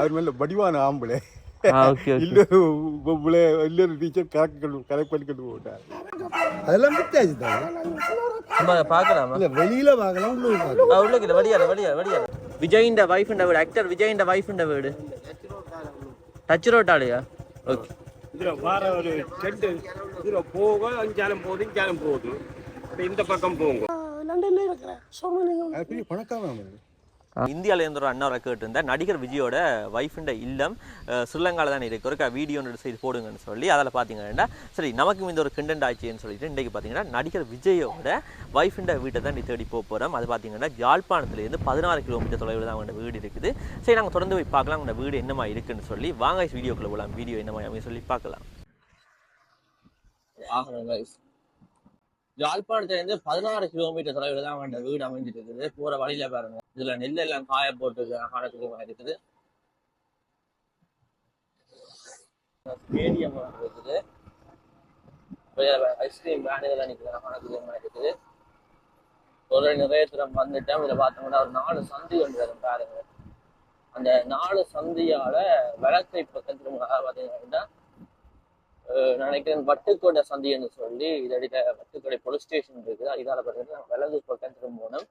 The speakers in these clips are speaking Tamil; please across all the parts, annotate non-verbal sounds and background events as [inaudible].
அவர் மேல வடிவான ஆம்பளை. அதெல்லாம் வித்தாச்சு தான் நம்ம பார்க்கலாமா? இல்ல வெளியில பார்க்கலாம் உள்ள பார்க்கலாம். ஆ உள்ள வடியால வடியால வடியால விஜயின் வைஃப்ன்ற வீடு ஆக்டர் விஜயின் வைஃப்ன்ற வீடு. டச் ரோட்டாலையா ஓகே இதுல வார ஒரு செட்டு இதுல போக அஞ்சாலும் போகுது இஞ்சாலும் போகுது இந்த பக்கம் போங்க. பெரிய பணக்காரன் அவன். இந்தியாவில் இருந்து ஒரு அண்ணாவை கேட்டிருந்தேன். நடிகர் விஜயோட ஒய்ஃபுண்ட இல்லம் ஸ்ரீலங்காவில் தான் இருக்குது ஒரு வீடியோ செய்து போடுங்கன்னு சொல்லி அதில் பார்த்தீங்கன்னா சரி நமக்கும் இந்த ஒரு கண்டென்ட் ஆச்சுன்னு சொல்லிட்டு இன்றைக்கு பார்த்தீங்கன்னா நடிகர் விஜயோட ஒய்ஃபுண்ட வீட்டை தான் நீ தேடி போக போகிறோம் அது பார்த்தீங்கன்னா யாழ்ப்பாணத்துலேருந்து பதினாறு கிலோமீட்டர் தொலைவில் தான் அவங்க வீடு இருக்குது. சரி நாங்கள் தொடர்ந்து போய் பார்க்கலாம். அவங்க வீடு என்னமா இருக்குன்னு சொல்லி வாங்க வீடியோக்குள்ள போகலாம் வீடியோ என்னமா அப்படின்னு சொல்லி பார்க்கலாம். யாழ்ப்பாணத்துலேருந்து பதினாறு கிலோமீட்டர் தொலைவில் தான் வேண்ட வீடு அமைஞ்சிட்டு இருக்குது. போகிற வழியில பாருங்க. இதுல நெல் எல்லாம் காய போட்டு காலத்துக்கு இருக்குது. ஸ்டேடியம் இருக்குது. ஐஸ்கிரீம் வேன் இதெல்லாம் கணக்கு இருக்குது. ஒரு நிறைய வந்துட்டேன். இதில் பார்த்தோம்னா ஒரு நாலு சந்தி ஒன்று பாருங்க. அந்த நாலு சந்தியால விளக்கை பக்கத்துல பார்த்தீங்கன்னா நினைக்கிறேன் வட்டுக்கோட்டை சந்தின்னு சொல்லி இதடியில வட்டுக்கோட்டை போலீஸ் ஸ்டேஷன் இருக்குது. அதிகார பார்த்தீங்கன்னா வலது பக்கம் திரும்பணும்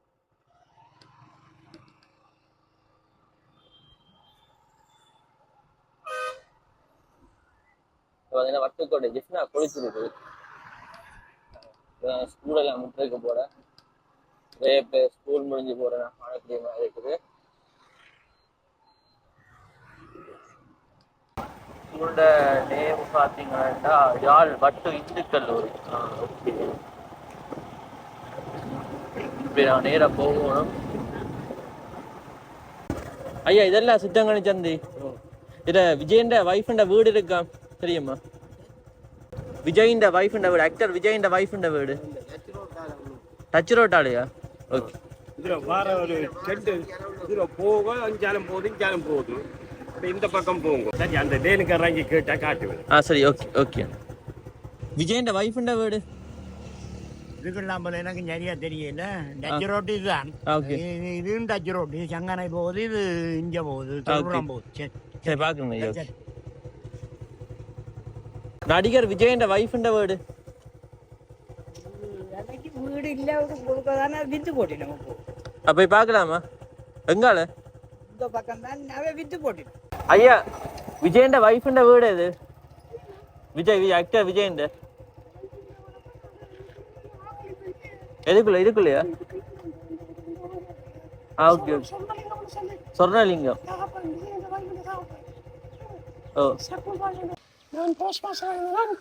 பார்த்தீங்கன்னா வட்டுக்கோட்டை ஜிஃப்னா குளிச்சிருக்கு ஸ்கூல் எல்லாம் முட்டிருக்க போல நிறைய பேர் ஸ்கூல் முடிஞ்சு போற காணக்கூடிய மாதிரி இருக்குது. ஸ்கூலோட நேம் பார்த்தீங்கன்னா யாழ் வட்டு இந்து கல்லூரி. ஓகே இப்படி நான் நேராக போகணும். ஐயா இதெல்லாம் சித்தங்கனி சந்தி. இத விஜயண்ட வைஃப்ண்ட வீடு இருக்கா? தெரியுமா? விஜயிண்ட வைஃப்ண்ட வீடு ஆக்டர் விஜயிண்ட வைஃப்ண்ட வீடு. டச் ரோட்டாலையா ஓகே இதுல வார ஒரு செட்டு இதுல போக அஞ்சாலும் போகுது இஞ்சாலும் போகுது இந்த பக்கம் போங்க. சரி அந்த டேனுக்கு இறங்கி கேட்டா காட்டுவேன் ஆ சரி ஓகே ஓகே விஜயண்ட வைஃப்ண்ட வீடு? இதுக்கெல்லாம் போல எனக்கு சரியா தெரியல. டச் ரோட்டு இதுதான். இதுவும் டச் ரோட்டு சங்கனை போகுது இது இங்க போகுது தொழுபுரம் போகுது. சரி. ஓகே நடிகர் விஜயண்ட வைஃப்ண்ட வீடு இல்லை கொடுக்க தானே வித்து போட்டினோம் இப்போ அப்ப போய் பார்க்கலாமா எங்கால இந்த பக்கம் தான் அவன் வித்து போட்டினோம் ஐயா விஜயண்ட வைஃப்ண்ட வீடு இது விஜய் விஜய் ஆக்டர் விஜயண்ட எதுக்குள்ள இதுக்குள்ளயா ஆ ஓகே சொர்ணலிங்கம் ஓ நான் போஸ்ட் மாஸ்டர் இருந்ததான்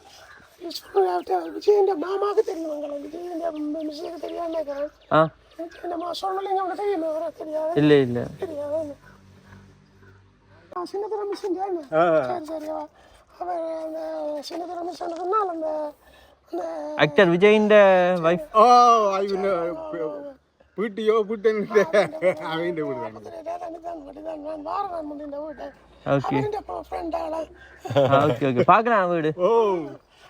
விஜய் என்ற மாமாவுக்கு தெரியும் எங்களை விஜய் என்ற மிஸ்ஸுக்கு தெரியாமல் இருக்கிறேன் நம்ம சொல்லலைங்க அவங்க தெரியுமா? அவரை தெரியாது. இல்லை இல்லை. தெரியாது. சின்னதுரை மிஸ் சரி சரி அவர் அந்த சின்னதுரை மிஸ் சொன்னதுனால் அந்த ஆக்டர் விஜயின் வைஃப் ஓ ஐவன் வீட்டையோ வீட்டை அவன் வீடு தான் வீடு தான். நான் வாரம் நான் முன்னாடி வீட்டை. ஃப்ரெண்டால ஓகே ஓகே பார்க்கலாம் வீடு. ஓ.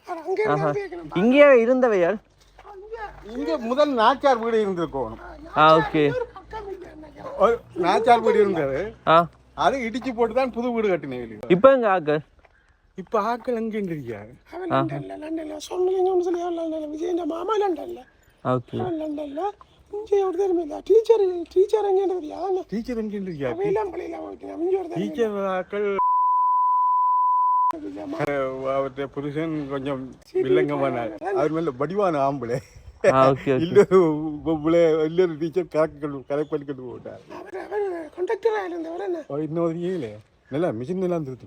அங்கே இருந்து கேட்கணும் இங்கேயே இருந்தவையார் இங்க முதல் நாச்சார் வீடு இருந்திருக்கணும் ஆ ஓகே நினைக்கிறேன் ஒரு நாச்சார் வீடு இருந்தது ஆ. அதை இடிச்சு போட்டு தான் புது வீடு கட்டினேன் இப்போ எங்க ஆக்கள்? இப்ப ஆக்கள் எங்க இருக்காரு அவன் லண்டன்ல லண்டன்ல. சொல்லலைங்க ஒன்று சொல்லி அவன் லண்டன்ல. விஜயന്റെ மாமா இங்கே ஒரு தெரியுமில்ல டீச்சர் டீச்சர் எங்கே தெரியாது டீச்சர் எங்க இருக்காரு வெள்ளம் பள்ளியில் போயிட்டு இங்கே ஒரு தெரியும் டீச்சர் ஆக்கள். அவருடைய புருஷன் கொஞ்சம் வில்லங்கமானார் அவர் மேல வடிவான ஆம்பளை. பொம்பளை இல்லொரு டீச்சர் கரெக்ட் கரெக்ட் பண்ணி கொண்டு போட்டார். இன்னொரு நல்லா மிஷின் எல்லாம் திருத்தி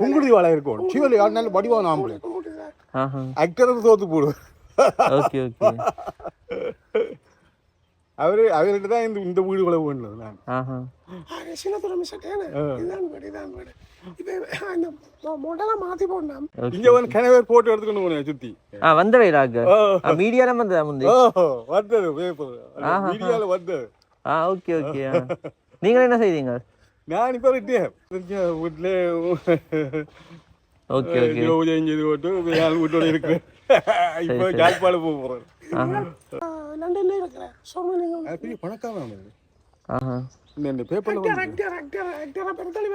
புங்குடி வாழை இருக்கும். சிவலி நல்ல வடிவான ஆம்பளை. கூட்டுதான் ஆஹா. ஆக்டர் தோத்து போடுவார். ஓகே ஓகே அவரு அவர்கிட்ட தான் இந்த இந்த வீடுகளை வேண்டது நான். ஆஹா. சின்னத்துறை மிஸ்ட்டேன் இதுதான் வீடு இதுதான் வீடு. இப்போ மாற்றி போடணும். இங்க வந்து கிணவே போட்டு எடுத்துக்கணும் சுத்தி. ஆ வந்தவை ராக மீடியால வந்ததா முந்தி? ஓ வந்தது பேப்பர் ஆஹா. மீடியால வந்தது. ஆ ஓகே ஓகே நீங்கள் என்ன செய்தீங்க? நான் இப்ப வீட்டுல ஓகே ஓகே. லவ் செஞ்சது மட்டும் வேலை வீட்டோட இருக்கிறேன் இப்போ ஜாழ்ப்பாடு போக போகிறேன் லண்டன்ல இருக்கிறேன். சொன்னா பெரிய பணக்காரன் ஆஹா. இந்த பேப்பர்ல ஆக்டர் ஆக்டர் ஆக்டர் பெரிய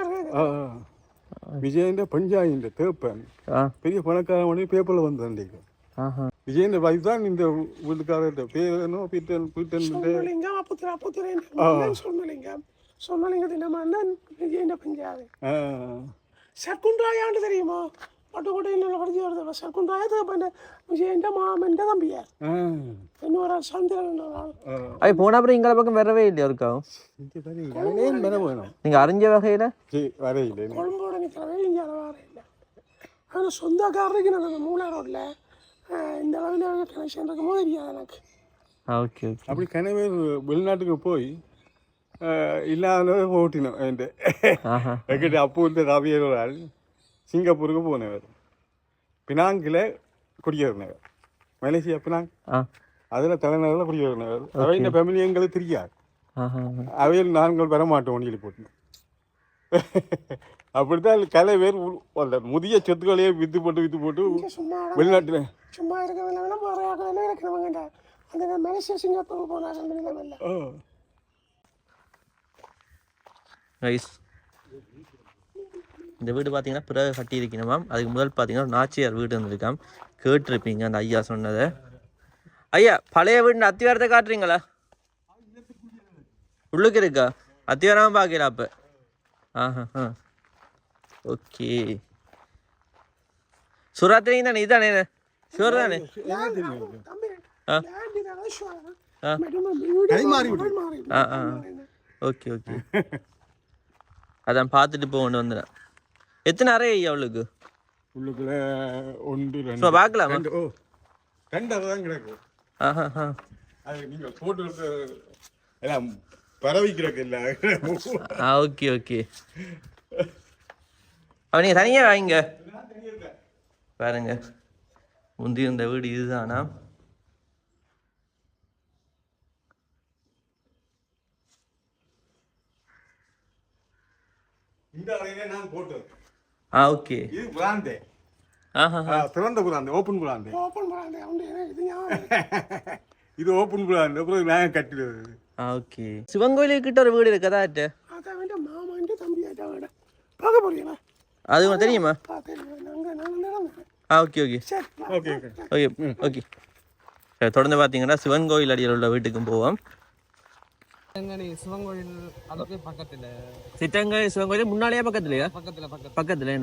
விஜயண்ட பஞ்சாயிண்ட தேப்பன். பெரிய பணக்காரன் பேப்பர்ல வந்தான் விஜயண்ட வைஃப் தான் இந்த வீட்டுக்காரர்கிட்ட பேர் என்ன? பீட்டன் பீட்டன் சொன்னலிங்கம் அப்புத்திர அப்புத்திரன் சொன்னலிங்கம் சொன்னலிங்கத்தின் மன்னன் விஜயண்ட பஞ்சாயி. சர்க்குண்டாயாண்டு தெரியுமா பட்டுக்கோட்டையில் படிச்சு வருது சர்க்குண்டாய தேப்பன் விஜயண்ட மாமன் தம்பியார் இன்னொரு ஆள் சந்திரன் போன அப்புறம் இங்கே பக்கம் வரவே இல்லையா வேணும் நீங்கள் அறிஞ்ச வகையில் கொழும்போட நிற்கிறவே இங்கே வர இல்லை ஆனால் சொந்தக்காரருக்கு நான் மூணா ரோட்டில் இந்த அளவில் கனெக்ஷன் இருக்கும்போது தெரியாது எனக்கு ஓகே ஓகே அப்படி கனவே வெளிநாட்டுக்கு போய் இல்லாத ஓட்டினோம் அப்போ இருந்த காவியர் ஒரு ஆள் சிங்கப்பூருக்கு போனவர் பினாங்கில் குடியேறினவர் மலேசியா பினாங் அதில் தலைநகரில் குடியேறினவர் அவை இந்த ஃபேமிலி எங்களுக்கு தெரியாது ஆஹா அவையில் நாங்கள் வர மாட்டோம் சொல்லி போட்டோம் அப்படித்தான் கலை பேர் அந்த முதிய சொத்துக்களையே வித்து போட்டு வித்து போட்டு சும்மா வெளிநாட்டில் சும்மா ஆகலாம் இருக்கிறவங்க அந்த மலேசியா சிங்கப்பூர் போனாங்க ரைஸ் இந்த வீடு பார்த்தீங்கன்னா பிறகு கட்டியிருக்கணுமாம் அதுக்கு முதல் பார்த்தீங்கன்னா நாச்சியார் வீடு இருந்திருக்காம். கேட்டிருப்பீங்க அந்த ஐயா சொன்னதை. ஐயா பழைய வீடு அத்திவாரத்தை காட்டுறீங்களா? உள்ளுக்கு இருக்கா? அத்திவாரமாக பார்க்கல அப்போ. ஆஹா ஆ. ஓகே. சுராத்திரி தானே இதானே? ஷுவர் தானே? ஆ. Okay okay. [laughs] அதான் பார்த்துட்டு போகணும் வந்துடுறேன். எத்தனை அறை ஐயா அவளுக்கு உள்ளுக்குள்ள ஒன்று ரெண்டு பார்க்கலாமா? ஓ ரெண்டு அதுதான் கிடக்கு. ஆஹா ஆ அது நீங்கள் போட்டு எல்லாம் பரவி கிடக்கு இல்லை. ஆ ஓகே ஓகே. அவ நீங்கள் தனியாக வாங்க. பாருங்க. முந்தி இந்த வீடு இதுதானா? இந்த அறையிலே நான் போட்டது ஆ ஓகே. இது திறந்த புறாந்தே ஓப்பன் அவங்க இது ஞாபகம் [laughs] இது ஓப்பன் புறாந்தே அப்புறம் நான் கட்டிடுது ஆ ஓகே. சிவன் கோயிலுக்கிட்ட ஒரு வீடு இருக்கதா அதை தம்பி பார்க்க போறீங்களா? அது உனக்கு தெரியுமா? ஆ ஓகே ஓகே. சரி ஓகே ஓகே. ஓகே தொடர்ந்து பார்த்தீங்கன்னா சிவன் கோயில் அடியில் உள்ள வீட்டுக்கும் போவோம். சிவன் கோயில் அதுக்கு பக்கத்துல. முன்னாலேயே பக்கத்துலையா? பக்கத்துல பக்கத்துல.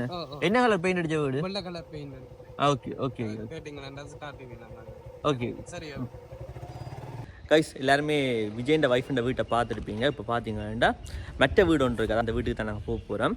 என்ன? கலர் பெயிண்ட் அடிச்ச வீடு? வெள்ளை கலர் பெயிண்ட் ஓகே ஓகே கேட்டீங்களா? காட்டுவீங்க ஓகே. சரி கைஸ் எல்லாருமே விஜயண்ட ஒய்ஃபுண்ட வீட்டை பார்த்துருப்பீங்க. இப்போ பார்த்தீங்கன்னா மற்ற வீடு ஒன்று இருக்குது அந்த வீட்டுக்கு தான் நாங்கள் போக போகிறோம்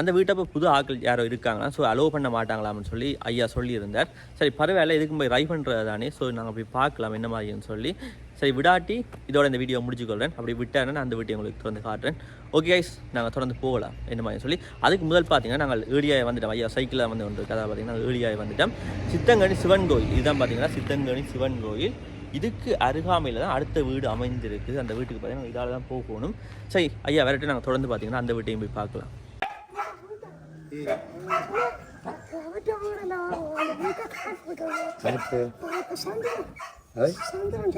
அந்த வீட்டை இப்போ புது ஆட்கள் யாரோ இருக்காங்களா? ஸோ அலோவ் பண்ண மாட்டாங்களாம்னு சொல்லி ஐயா சொல்லியிருந்தார். சரி பரவாயில்ல இதுக்கு போய் ரை பண்ணுறது தானே ஸோ நாங்கள் போய் பார்க்கலாம் என்ன மாதிரின்னு சொல்லி. சரி விடாட்டி. இதோட இந்த வீடியோ முடிச்சுக்கொள்கிறேன் அப்படி விட்டாருன்னா நான் அந்த வீடியோ உங்களுக்கு தொடர்ந்து காட்டுறேன். ஓகே கைஸ் நாங்கள் தொடர்ந்து போகலாம் என்ன மாதிரி சொல்லி. அதுக்கு முதல் பார்த்தீங்கன்னா நாங்கள் ஏடியாய் வந்துட்டோம். ஐயா சைக்கிளில் வந்து ஒன்று கதை பார்த்தீங்கன்னா ஏடியாய் வந்துட்டோம். சித்தங்கனி சிவன் கோயில். இதுதான் பார்த்தீங்கன்னா சித்தங்கனி சிவன் கோயில். இதுக்கு அருகாமையில் தான் அடுத்த வீடு அமைந்திருக்கு அந்த வீட்டுக்கு பார்த்தீங்கன்னா இதால் தான் போகணும். சரி ஐயா விரட்டு. நாங்கள் தொடர்ந்து பார்த்தீங்கன்னா அந்த வீட்டையும் போய் பார்க்கலாம். வீட்டை? சந்திரன்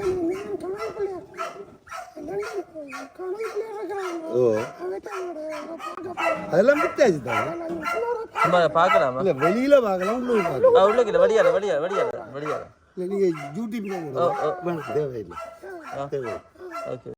ஓ. அதெல்லாம் வித்தாச்சு தான்? நம்ம பார்க்கலாமா? இல்லை வெளியில் பார்க்கலாம் உள்ளூர் பார்க்கலாம். உள்ள கிட்ட வடியார வடியார வடியார வடியார இல்லை நீங்கள் வேணாம் தேவையில்லை. தேவையில்லை. ஓகே.